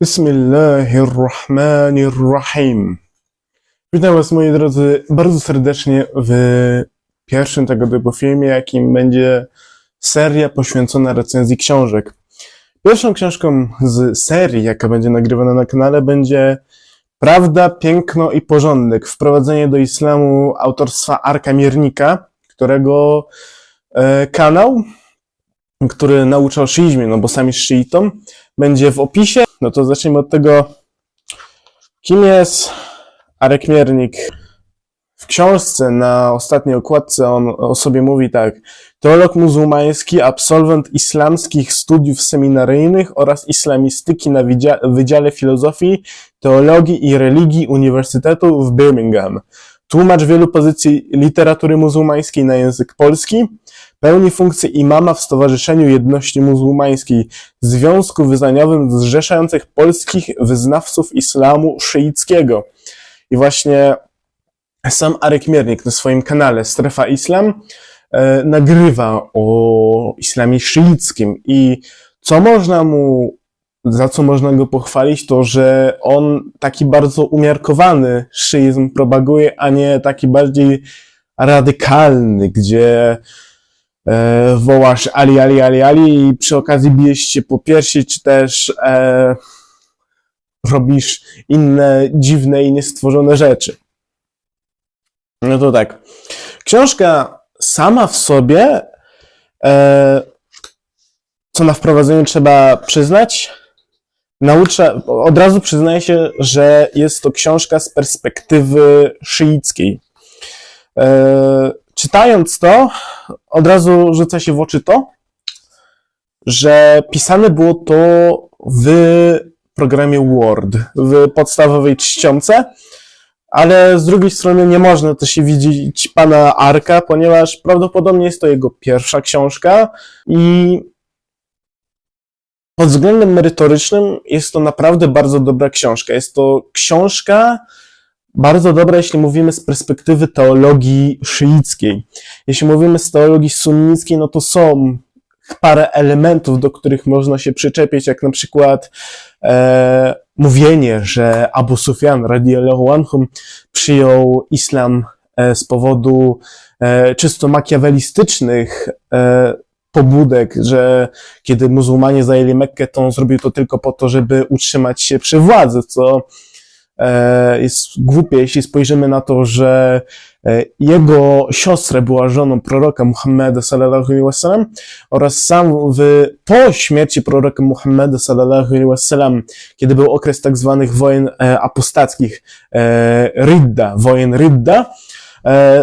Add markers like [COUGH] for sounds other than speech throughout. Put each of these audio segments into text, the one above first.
Bismillahirrahmanirrahim. Witam Was, moi drodzy, bardzo serdecznie w pierwszym tego typu filmie, jakim będzie seria poświęcona recenzji książek. Pierwszą książką z serii, jaka będzie nagrywana na kanale, będzie Prawda, Piękno i Porządek. Wprowadzenie do islamu autorstwa Arka Miernika, którego e, kanał, który naucza o szyizmie, no bo sam jest szyitą, będzie w opisie. No to zacznijmy od tego, kim jest Arek Miernik. W książce na ostatniej okładce on o sobie mówi tak. Teolog muzułmański, absolwent islamskich studiów seminaryjnych oraz islamistyki na wydzia- Wydziale Filozofii, Teologii i Religii Uniwersytetu w Birmingham. Tłumacz wielu pozycji literatury muzułmańskiej na język polski. Pełni funkcję imama w Stowarzyszeniu Jedności Muzułmańskiej, związku wyznaniowym zrzeszających polskich wyznawców islamu szyickiego. I właśnie sam Arek Miernik na swoim kanale Strefa Islam e, nagrywa o islamie szyickim i co można mu, za co można go pochwalić, to że on taki bardzo umiarkowany szyizm propaguje, a nie taki bardziej radykalny, gdzie e, wołasz Ali, Ali, Ali, Ali i przy okazji bijesz się po piersi, czy też e, robisz inne dziwne i niestworzone rzeczy. No to tak. Książka sama w sobie, e, co na wprowadzeniu trzeba przyznać, naucza, od razu przyznaję się, że jest to książka z perspektywy szyickiej. E, czytając to, od razu rzuca się w oczy to, że pisane było to w programie Word, w podstawowej czcionce, ale z drugiej strony nie można też widzieć pana Arka, ponieważ prawdopodobnie jest to jego pierwsza książka i pod względem merytorycznym jest to naprawdę bardzo dobra książka. Jest to książka bardzo dobra, jeśli mówimy z perspektywy teologii szyickiej. Jeśli mówimy z teologii sunnickiej, no to są parę elementów, do których można się przyczepić, jak na przykład e, mówienie, że Abu Sufyan radiallahu anhum przyjął islam e, z powodu e, czysto makiawelistycznych e, pobudek, że kiedy muzułmanie zajęli Mekkę, to on zrobił to tylko po to, żeby utrzymać się przy władzy, co e, jest głupie, jeśli spojrzymy na to, że e, jego siostra była żoną proroka Muhammeda sallallahu alaihi wasallam oraz sam w, po śmierci proroka Muhammeda sallallahu alaihi wasallam, kiedy był okres tak zwanych wojen e, apostackich, Ridda, wojen Ridda,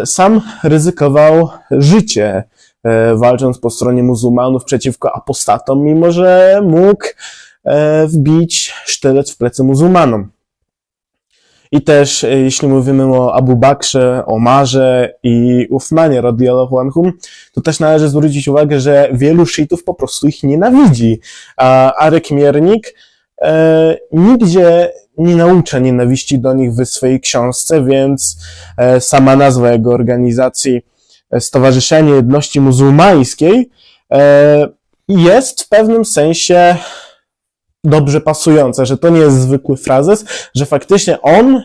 sam ryzykował życie, walcząc po stronie muzułmanów przeciwko apostatom, mimo że mógł e, wbić sztylet w plecy muzułmanom. I też, e, jeśli mówimy o Abu Bakrze, Omarze i Uthmanie radiallahu anhum, to też należy zwrócić uwagę, że wielu szyitów po prostu ich nienawidzi. A Arek Miernik e, nigdzie nie naucza nienawiści do nich w swojej książce, więc e, sama nazwa jego organizacji, e, Stowarzyszenie Jedności Muzułmańskiej, e, jest w pewnym sensie dobrze pasujące, że to nie jest zwykły frazes, że faktycznie on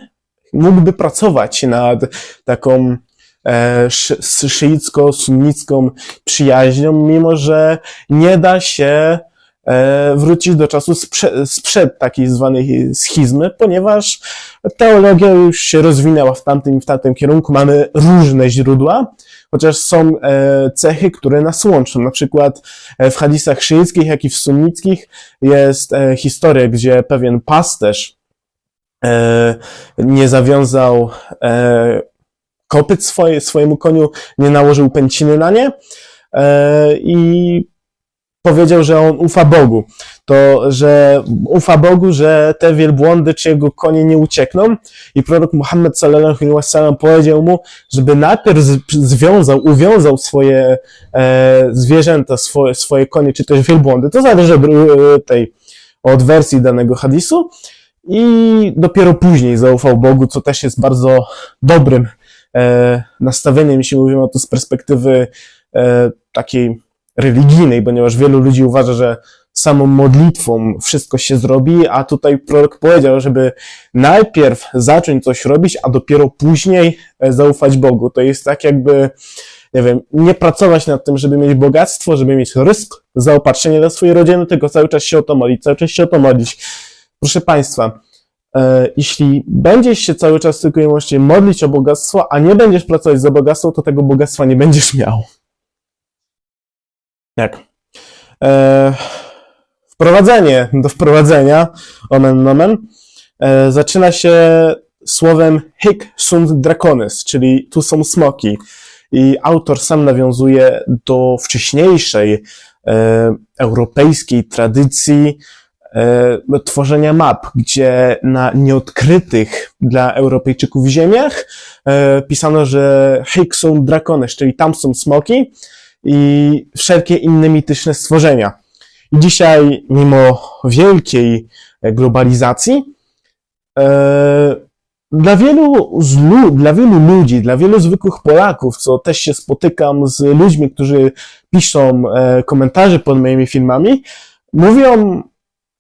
mógłby pracować nad taką e, szy- szyicko-sunnicką przyjaźnią, mimo że nie da się e, wrócić do czasu sprze- sprzed takiej zwanej schizmy, ponieważ teologia już się rozwinęła w tamtym w tamtym kierunku. Mamy różne źródła, chociaż są e, cechy, które nas łączą. Na przykład e, w hadisach szyickich, jak i w sunnickich jest e, historia, gdzie pewien pasterz e, nie zawiązał e, kopyt swoje, swojemu koniu, nie nałożył pęciny na nie e, i powiedział, że on ufa Bogu. To, że ufa Bogu, że te wielbłądy czy jego konie nie uciekną. I prorok Muhammad sallallahu alaihi wasallam powiedział mu, żeby najpierw związał, uwiązał swoje e, zwierzęta, swoje, swoje konie czy też wielbłądy. To zależy od e, tej, od wersji danego hadisu. I dopiero później zaufał Bogu, co też jest bardzo dobrym e, nastawieniem, jeśli mówimy o to z perspektywy e, takiej religijnej, ponieważ wielu ludzi uważa, że samą modlitwą wszystko się zrobi, a tutaj prorok powiedział, żeby najpierw zacząć coś robić, a dopiero później e, zaufać Bogu. To jest tak jakby, nie wiem, nie pracować nad tym, żeby mieć bogactwo, żeby mieć rysk, zaopatrzenie dla swojej rodziny, tylko cały czas się o to modlić, cały czas się o to modlić. Proszę Państwa, e, jeśli będziesz się cały czas tylko i wyłącznie modlić o bogactwo, a nie będziesz pracować za bogactwo, to tego bogactwa nie będziesz miał. Jak? E, wprowadzenie do wprowadzenia, omen nomen, e, zaczyna się słowem hic sunt draconis, czyli tu są smoki. I autor sam nawiązuje do wcześniejszej e, europejskiej tradycji e, tworzenia map, gdzie na nieodkrytych dla Europejczyków ziemiach e, pisano, że hic sunt draconis, czyli tam są smoki i wszelkie inne mityczne stworzenia. I dzisiaj, mimo wielkiej globalizacji, e, dla wielu, lu- dla wielu ludzi, dla wielu zwykłych Polaków, co też się spotykam z ludźmi, którzy piszą e, komentarze pod moimi filmami, mówią,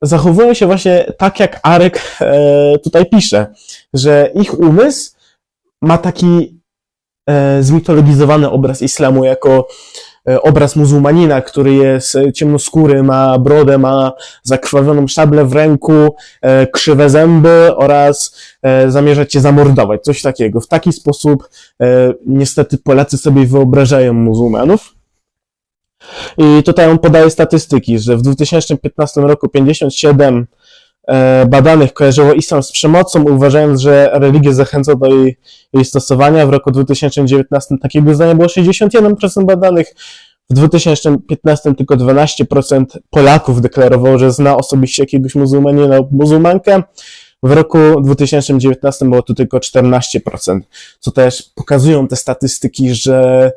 zachowują się właśnie tak, jak Arek e, tutaj pisze, że ich umysł ma taki e, zmitologizowany obraz islamu jako obraz muzułmanina, który jest e, ciemnoskóry, ma brodę, ma zakrwawioną szablę w ręku, e, krzywe zęby oraz e, zamierza cię zamordować, coś takiego. W taki sposób e, niestety Polacy sobie wyobrażają muzułmanów. I tutaj on podaje statystyki, że w 2015 roku 57 e, badanych kojarzyło islam z przemocą, uważając, że religia zachęca do jej, jej stosowania. W roku 2019 takiego zdania było 61% badanych. W 2015 tylko 12% Polaków deklarowało, że zna osobiście jakiegoś muzułmanina lub muzułmankę. W roku 2019 było to tylko 14%, co też pokazują te statystyki, że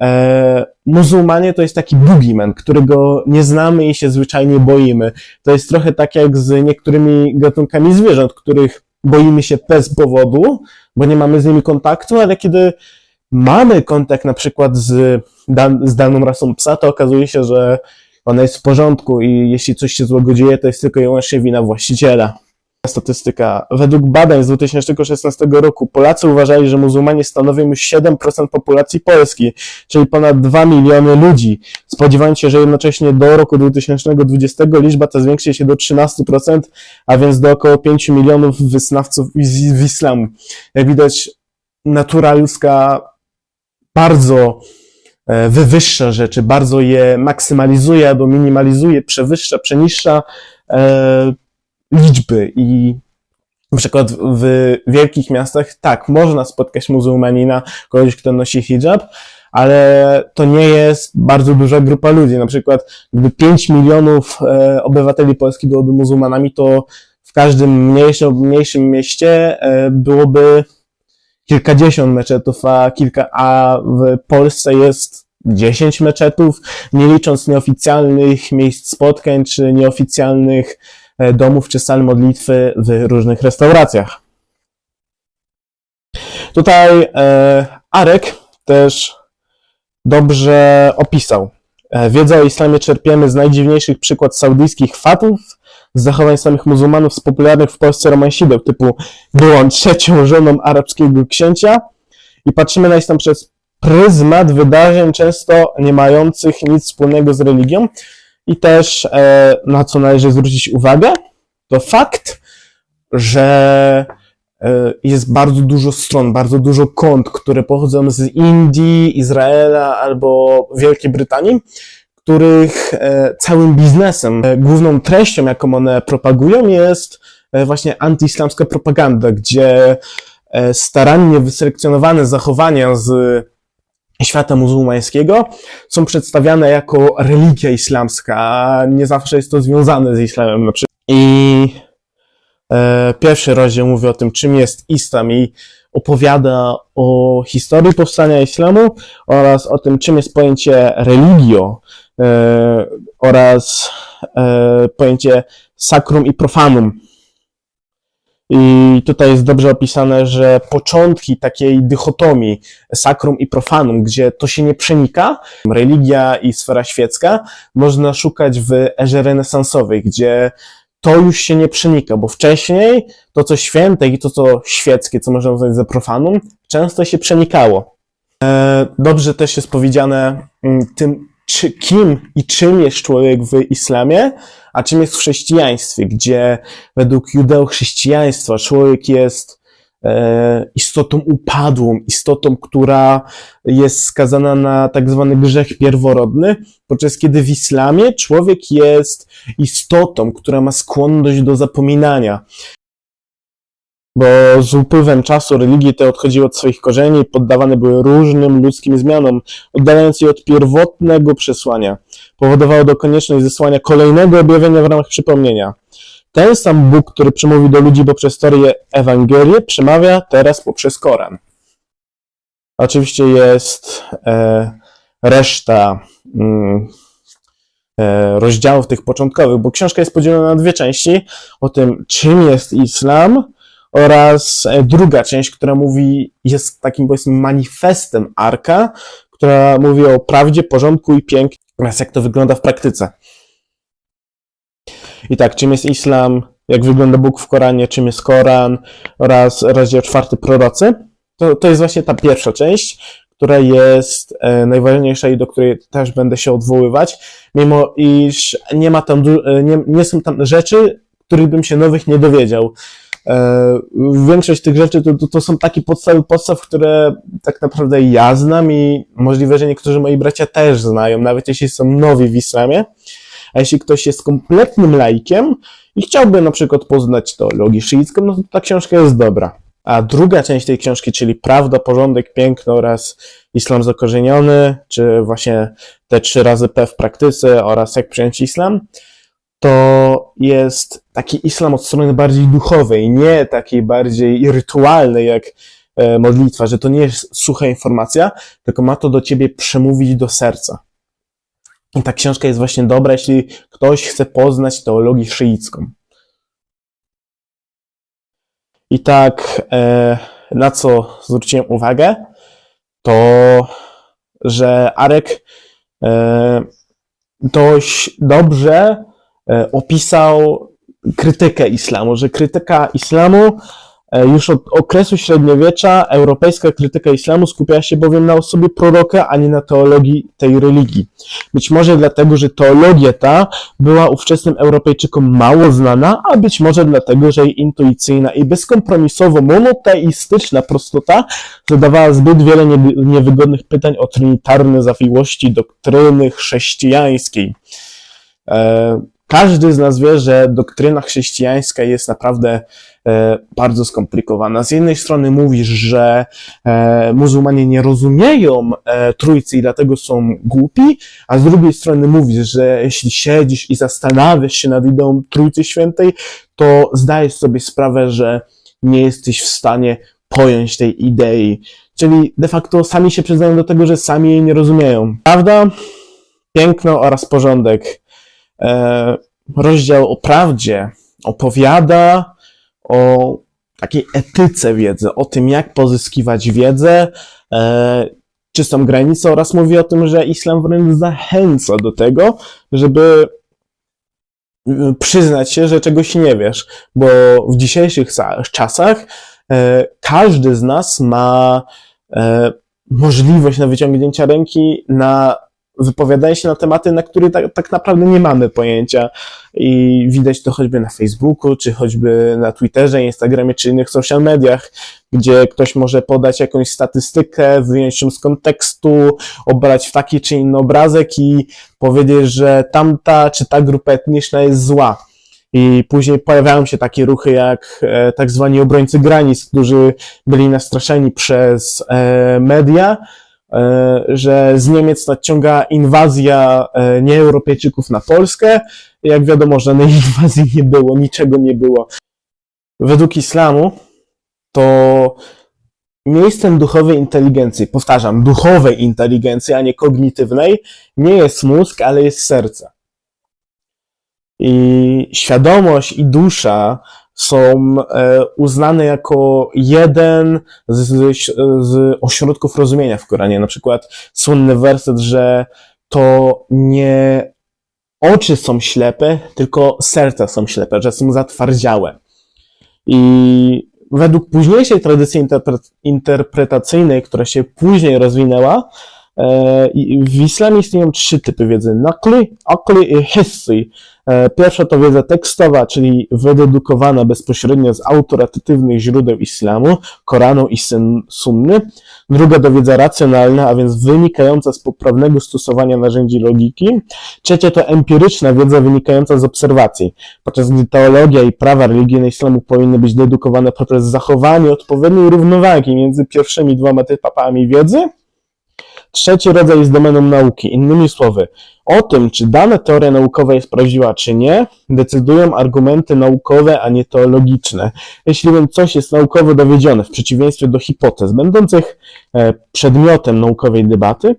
e, muzułmanie to jest taki boogeyman, którego nie znamy i się zwyczajnie boimy. To jest trochę tak jak z niektórymi gatunkami zwierząt, których boimy się bez powodu, bo nie mamy z nimi kontaktu, ale kiedy mamy kontakt na przykład z, dan z daną rasą psa, to okazuje się, że ona jest w porządku i jeśli coś się złego dzieje, to jest tylko i wyłącznie wina właściciela. Statystyka. Według badań z 2016 roku Polacy uważali, że muzułmanie stanowią już 7% populacji Polski, czyli ponad 2 miliony ludzi. Spodziewając się, że jednocześnie do roku 2020 liczba ta zwiększy się do 13%, a więc do około 5 milionów wyznawców w islamu. Jak widać, natura ludzka bardzo e, wywyższa rzeczy, bardzo je maksymalizuje albo minimalizuje, przewyższa, przeniższa e, liczby i na przykład w wielkich miastach, tak, można spotkać muzułmanina, kogoś, kto nosi hijab, ale to nie jest bardzo duża grupa ludzi. Na przykład, gdyby 5 milionów e, obywateli Polski byłoby muzułmanami, to w każdym mniejszym, mniejszym mieście e, byłoby kilkadziesiąt meczetów, a kilka, a w Polsce jest 10 meczetów, nie licząc nieoficjalnych miejsc spotkań, czy nieoficjalnych domów, czy sal modlitwy w różnych restauracjach. Tutaj e, Arek też dobrze opisał. E, Wiedzę o islamie czerpiemy z najdziwniejszych przykład saudyjskich fatów, z zachowań samych muzułmanów z popularnych w Polsce romansideł, typu byłam trzecią żoną arabskiego księcia i patrzymy na islam przez pryzmat wydarzeń często nie mających nic wspólnego z religią i też e, na co należy zwrócić uwagę, to fakt, że e, jest bardzo dużo stron, bardzo dużo kont, które pochodzą z Indii, Izraela albo Wielkiej Brytanii, których e, całym biznesem, główną treścią, jaką one propagują, jest właśnie antyislamska propaganda, gdzie starannie wyselekcjonowane zachowania z świata muzułmańskiego są przedstawiane jako religia islamska, a nie zawsze jest to związane z islamem. Na przykład. I e, pierwszy rozdział mówi o tym, czym jest islam i opowiada o historii powstania islamu oraz o tym, czym jest pojęcie religio e, oraz e, pojęcie sacrum i profanum. I tutaj jest dobrze opisane, że początki takiej dychotomii sakrum i profanum, gdzie to się nie przenika, religia i sfera świecka, można szukać w erze renesansowej, gdzie to już się nie przenika, bo wcześniej to, co święte i to, co świeckie, co można uznać za profanum, często się przenikało. E, Dobrze też jest powiedziane mm, tym, czy, kim i czym jest człowiek w islamie, a czym jest w chrześcijaństwie, gdzie według judeo-chrześcijaństwa człowiek jest e, istotą upadłą, istotą, która jest skazana na tak zwany grzech pierworodny, podczas kiedy w islamie człowiek jest istotą, która ma skłonność do zapominania. Bo z upływem czasu religie te odchodziły od swoich korzeni poddawane były różnym ludzkim zmianom, oddalając je od pierwotnego przesłania. Powodowało to konieczność zesłania kolejnego objawienia w ramach przypomnienia. Ten sam Bóg, który przemówił do ludzi poprzez historię Ewangelię, przemawia teraz poprzez Koran. Oczywiście jest e, reszta mm, e, rozdziałów tych początkowych, bo książka jest podzielona na dwie części o tym, czym jest islam oraz e, druga część, która mówi, jest takim powiedzmy manifestem Arka, która mówi o prawdzie, porządku i pięknie oraz jak to wygląda w praktyce. I tak, czym jest islam, jak wygląda Bóg w Koranie, czym jest Koran oraz rozdział czwarty prorocy. To, to jest właśnie ta pierwsza część, która jest e, najważniejsza i do której też będę się odwoływać, mimo iż nie ma tam, e, nie, nie są tam rzeczy, których bym się nowych nie dowiedział. E, Większość tych rzeczy to, to, to są takie podstawy podstaw, które tak naprawdę ja znam i możliwe, że niektórzy moi bracia też znają, nawet jeśli są nowi w islamie. A jeśli ktoś jest kompletnym laikiem i chciałby na przykład poznać teologię szyicką, no to ta książka jest dobra. A druga część tej książki, czyli Prawda, Porządek, Piękno oraz Islam zakorzeniony, czy właśnie te trzy razy P w praktyce oraz jak przyjąć islam, to jest taki islam od strony bardziej duchowej, nie takiej bardziej rytualnej jak e, modlitwa, że to nie jest sucha informacja, tylko ma to do ciebie przemówić do serca. I ta książka jest właśnie dobra, jeśli ktoś chce poznać teologię szyicką. I tak, e, na co zwróciłem uwagę, to, że Arek e, dość dobrze opisał krytykę islamu, że krytyka islamu e, już od okresu średniowiecza, europejska krytyka islamu skupiała się bowiem na osobie proroka, a nie na teologii tej religii. Być może dlatego, że teologia ta była ówczesnym Europejczykom mało znana, a być może dlatego, że jej intuicyjna i bezkompromisowo monoteistyczna prostota zadawała zbyt wiele nie- niewygodnych pytań o trinitarne zawiłości doktryny chrześcijańskiej. E, każdy z nas wie, że doktryna chrześcijańska jest naprawdę e, bardzo skomplikowana. Z jednej strony mówisz, że e, muzułmanie nie rozumieją e, trójcy i dlatego są głupi, a z drugiej strony mówisz, że jeśli siedzisz i zastanawiasz się nad ideą Trójcy Świętej, to zdajesz sobie sprawę, że nie jesteś w stanie pojąć tej idei. Czyli de facto sami się przyznają do tego, że sami jej nie rozumieją. Prawda? Piękno oraz porządek. E, rozdział o prawdzie opowiada o takiej etyce wiedzy, o tym, jak pozyskiwać wiedzę, e, czystą granicę oraz mówi o tym, że islam wręcz zachęca do tego, żeby y, przyznać się, że czegoś nie wiesz, bo w dzisiejszych sa- czasach e, każdy z nas ma możliwość na wyciągnięcia ręki na wypowiadanie się na tematy, na które tak, tak naprawdę nie mamy pojęcia. I widać to choćby na Facebooku, czy choćby na Twitterze, Instagramie, czy innych social mediach, gdzie ktoś może podać jakąś statystykę, wyjąć ją z kontekstu, obrać w taki czy inny obrazek i powiedzieć, że tamta czy ta grupa etniczna jest zła. I później pojawiają się takie ruchy jak e, tak zwani obrońcy granic, którzy byli nastraszeni przez e, media, że z Niemiec nadciąga inwazja e, nieeuropejczyków na Polskę. Jak wiadomo, żadnej [LAUGHS] inwazji nie było, niczego nie było. Według islamu to miejscem duchowej inteligencji, powtarzam, duchowej inteligencji, a nie kognitywnej, nie jest mózg, ale jest serce. I świadomość i dusza są e, uznane jako jeden z, z, ośrodków rozumienia w Koranie. Na przykład słynny werset, że to nie oczy są ślepe, tylko serca są ślepe, że są zatwardziałe. I według późniejszej tradycji interpre- interpretacyjnej, która się później rozwinęła, e, w islamie istnieją trzy typy wiedzy. Nakli, akli i hissi. E, Pierwsza to wiedza tekstowa, czyli wydedukowana bezpośrednio z autorytatywnych źródeł islamu, Koranu i Sunny. Druga to wiedza racjonalna, a więc wynikająca z poprawnego stosowania narzędzi logiki. Trzecia to empiryczna wiedza wynikająca z obserwacji, podczas gdy teologia i prawa religijne islamu powinny być dedukowane poprzez zachowanie odpowiedniej równowagi między pierwszymi dwoma typami wiedzy. Trzeci rodzaj jest domeną nauki. Innymi słowy, o tym, czy dana teoria naukowa jest prawdziwa, czy nie, decydują argumenty naukowe, a nie teologiczne. Jeśli więc coś jest naukowo dowiedzione, w przeciwieństwie do hipotez, będących e, przedmiotem naukowej debaty,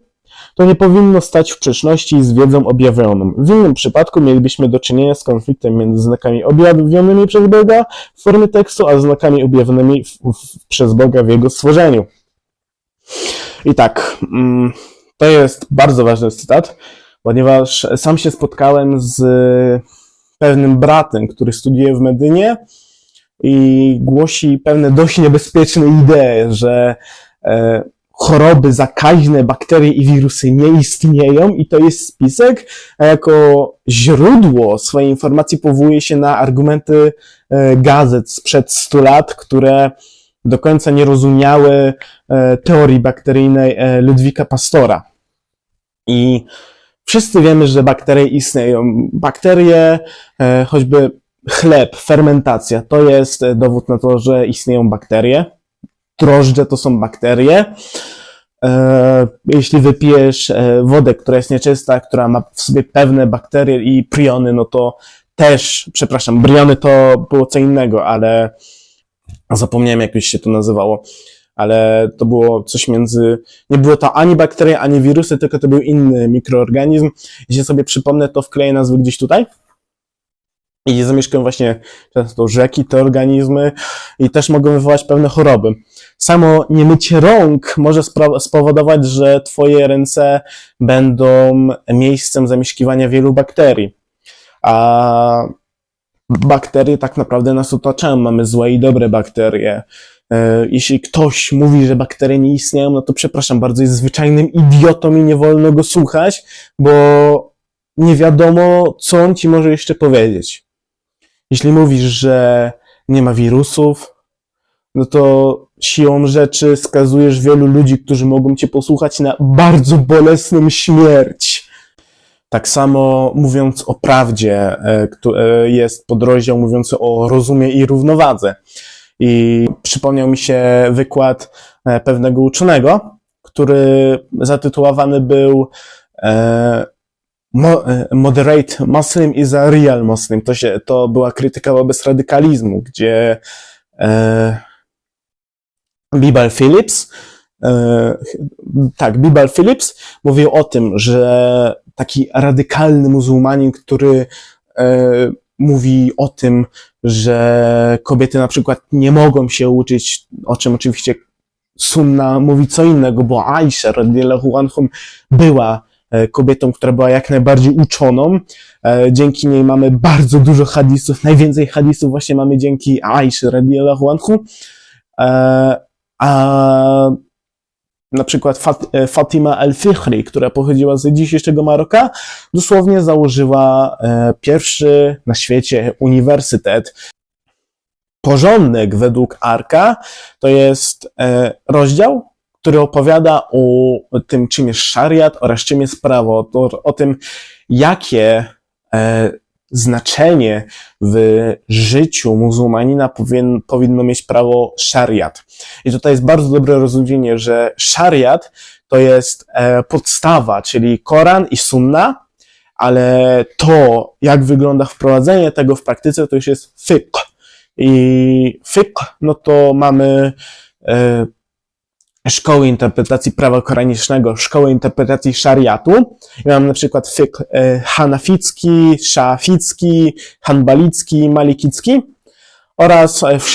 to nie powinno stać w sprzeczności z wiedzą objawioną. W innym przypadku mielibyśmy do czynienia z konfliktem między znakami objawionymi przez Boga w formie tekstu, a znakami objawionymi w, w, przez Boga w Jego stworzeniu. I tak, mm, to jest bardzo ważny cytat, ponieważ sam się spotkałem z pewnym bratem, który studiuje w Medynie i głosi pewne dość niebezpieczne idee, że e, choroby zakaźne, bakterie i wirusy nie istnieją i to jest spisek, a jako źródło swojej informacji powołuje się na argumenty e, gazet sprzed 100 lat, które do końca nie rozumiały e, teorii bakteryjnej e, Ludwika Pastora. I wszyscy wiemy, że bakterie istnieją. Bakterie, e, choćby chleb, fermentacja, to jest dowód na to, że istnieją bakterie. Drożdże to są bakterie. Jeśli wypijesz wodę, która jest nieczysta, która ma w sobie pewne bakterie i priony, no to też, przepraszam, briony to było co innego, ale zapomniałem jak się to nazywało, ale to było coś między, nie było to ani bakterie, ani wirusy, tylko to był inny mikroorganizm. Jeśli sobie przypomnę, to wkleję nazwy gdzieś tutaj. I zamieszkują właśnie często rzeki, te organizmy i też mogą wywołać pewne choroby. Samo niemycie rąk może spowodować, że twoje ręce będą miejscem zamieszkiwania wielu bakterii. A bakterie tak naprawdę nas otaczają. Mamy złe i dobre bakterie. E, Jeśli ktoś mówi, że bakterie nie istnieją, no to przepraszam bardzo, jest zwyczajnym idiotą i nie wolno go słuchać, bo nie wiadomo, co on ci może jeszcze powiedzieć. Jeśli mówisz, że nie ma wirusów, no to siłą rzeczy skazujesz wielu ludzi, którzy mogą cię posłuchać na bardzo bolesną śmierć. Tak samo mówiąc o prawdzie, e, e, jest podrozdział mówiący o rozumie i równowadze. I przypomniał mi się wykład e, pewnego uczonego, który zatytułowany był Mo- Moderate Muslim is a real Muslim. To, się, to była krytyka wobec radykalizmu, gdzie Bibal Phillips, tak, Bibal Phillips mówił o tym, że taki radykalny muzułmanin, który e, mówi o tym, że kobiety na przykład nie mogą się uczyć, o czym oczywiście Sunna mówi co innego, bo Aisha radiyallahu anhum była e, kobietą, która była jak najbardziej uczoną. E, Dzięki niej mamy bardzo dużo hadisów. Najwięcej hadisów właśnie mamy dzięki Aisha radiyallahu anhu. A na przykład e, Fatima al-Fikhri, która pochodziła z dzisiejszego Maroka, dosłownie założyła e, pierwszy na świecie uniwersytet. Porządek według Arka to jest e, rozdział, który opowiada o tym, czym jest szariat oraz czym jest prawo, o tym, jakie znaczenie w życiu muzułmanina powin, powinno mieć prawo szariat. I tutaj jest bardzo dobre rozumienie, że szariat to jest e, podstawa, czyli Koran i Sunna, ale to, jak wygląda wprowadzenie tego w praktyce, to już jest fiqh. I fiqh, no to mamy e, szkoły interpretacji prawa koranicznego, szkoły interpretacji szariatu. I mam na przykład fiqh e, hanaficki, szaficki, hanbalicki, malikicki oraz e, w,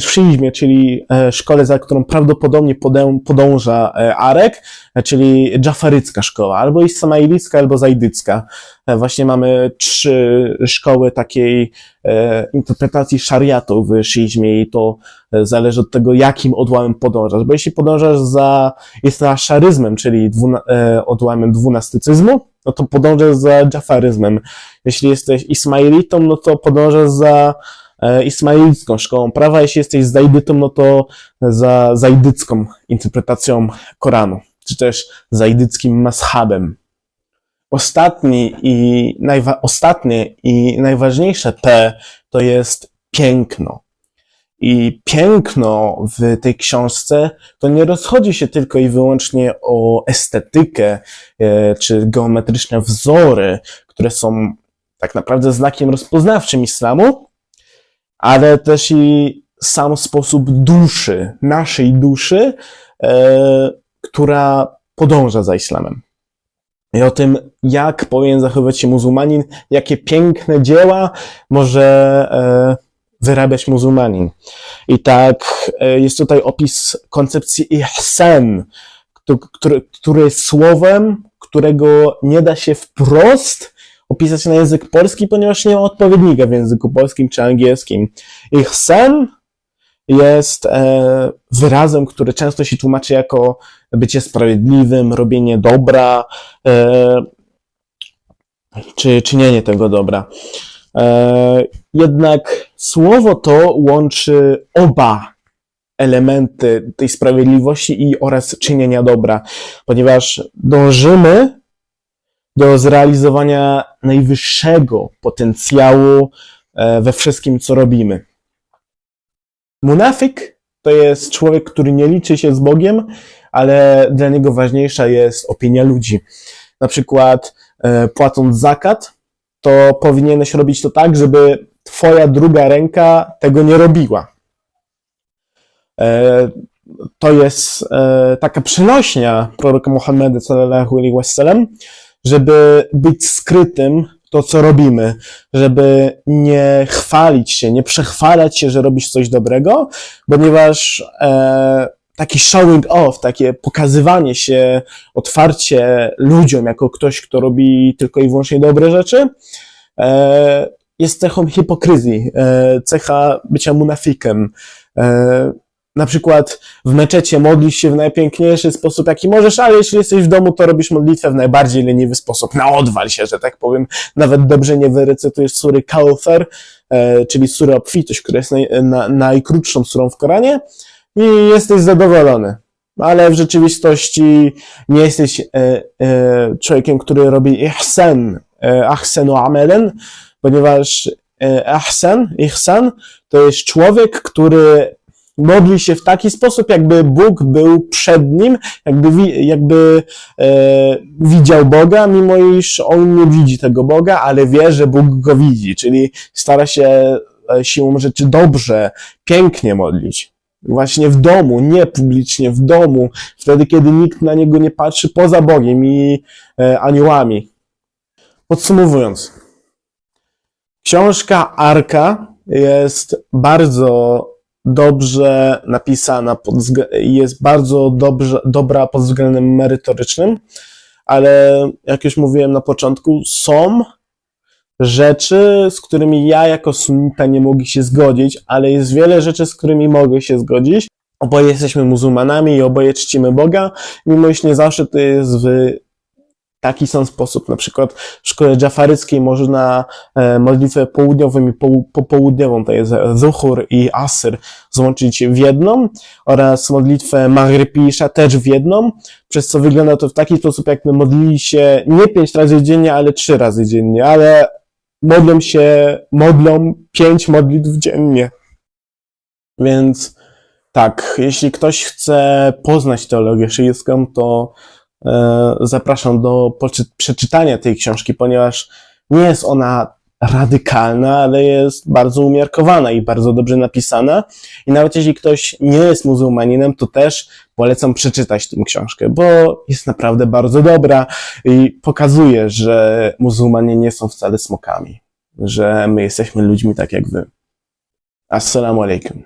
szyizmie, czyli e, szkole, za którą prawdopodobnie podąża e, Arek, czyli dżafarycka szkoła, albo ismailicka, albo zajdycka. Właśnie mamy trzy szkoły takiej interpretacji szariatu w szyizmie i to zależy od tego, jakim odłamem podążasz. Bo jeśli podążasz za islaszaryzmem, czyli dwuna, odłamem dwunastycyzmu, no to podążasz za dżafaryzmem. Jeśli jesteś ismailitą, no to podążasz za ismailicką szkołą prawa. Jeśli jesteś zajdytą, no to za zajdycką interpretacją Koranu, czy też zajdyckim mashabem. Ostatni i najwa- ostatnie i najważniejsze P to jest piękno. I piękno w tej książce to nie rozchodzi się tylko i wyłącznie o estetykę e, czy geometryczne wzory, które są tak naprawdę znakiem rozpoznawczym islamu, ale też i sam sposób duszy, naszej duszy, e, która podąża za islamem. I o tym, jak powinien zachowywać się muzułmanin, jakie piękne dzieła może e, wyrabiać muzułmanin. I tak e, jest tutaj opis koncepcji ihsan, któ- który, który jest słowem, którego nie da się wprost opisać na język polski, ponieważ nie ma odpowiednika w języku polskim czy angielskim. Ihsan jest e, wyrazem, który często się tłumaczy jako bycie sprawiedliwym, robienie dobra, e, czy czynienie tego dobra. E, jednak słowo to łączy oba elementy tej sprawiedliwości i oraz czynienia dobra, ponieważ dążymy do zrealizowania najwyższego potencjału e, we wszystkim, co robimy. Munafik to jest człowiek, który nie liczy się z Bogiem, ale dla niego ważniejsza jest opinia ludzi. Na przykład e, płacąc zakat, to powinieneś robić to tak, żeby twoja druga ręka tego nie robiła. E, to jest taka przenośnia proroka Muhammeda sallallahu alaihi wasallam, żeby być skrytym to, co robimy, żeby nie chwalić się, nie przechwalać się, że robisz coś dobrego, ponieważ e, taki showing off, takie pokazywanie się otwarcie ludziom jako ktoś, kto robi tylko i wyłącznie dobre rzeczy, e, jest cechą hipokryzji, e, cecha bycia munafikiem. E, na przykład w meczecie modlisz się w najpiękniejszy sposób, jaki możesz, ale jeśli jesteś w domu, to robisz modlitwę w najbardziej leniwy sposób. Na odwal się, że tak powiem. Nawet dobrze nie wyrecytujesz sury Kaufer, e, czyli sury obfitość, która jest naj, na, najkrótszą surą w Koranie i jesteś zadowolony. Ale w rzeczywistości nie jesteś e, e, człowiekiem, który robi ihsan, e, ahsanu amelen, ponieważ e, ahsan, ihsan, to jest człowiek, który modli się w taki sposób, jakby Bóg był przed nim, jakby, jakby e, widział Boga, mimo iż on nie widzi tego Boga, ale wie, że Bóg go widzi, czyli stara się e, siłą rzeczy dobrze, pięknie modlić. Właśnie w domu, nie publicznie, w domu, wtedy, kiedy nikt na niego nie patrzy poza Bogiem i e, aniołami. Podsumowując, książka Arka jest bardzo dobrze napisana, pod jest bardzo dobrze, dobra pod względem merytorycznym, ale jak już mówiłem na początku, są rzeczy, z którymi ja jako sunnita nie mogę się zgodzić, ale jest wiele rzeczy, z którymi mogę się zgodzić. Oboje jesteśmy muzułmanami i oboje czcimy Boga, mimo iż nie zawsze to jest w taki sam sposób. Na przykład w szkole dżafaryckiej można e, modlitwę południową i po, popołudniową, to jest zuhur i asr, złączyć w jedną oraz modlitwę maghrib i isza też w jedną, przez co wygląda to w taki sposób, jakby modlili się nie pięć razy dziennie, ale trzy razy dziennie, ale modlą się, modlą pięć modlitw dziennie. Więc tak, jeśli ktoś chce poznać teologię szyicką, to zapraszam do przeczytania tej książki, ponieważ nie jest ona radykalna, ale jest bardzo umiarkowana i bardzo dobrze napisana. I nawet jeśli ktoś nie jest muzułmaninem, to też polecam przeczytać tę książkę, bo jest naprawdę bardzo dobra i pokazuje, że muzułmanie nie są wcale smokami, że my jesteśmy ludźmi tak jak wy. Assalamu alaikum.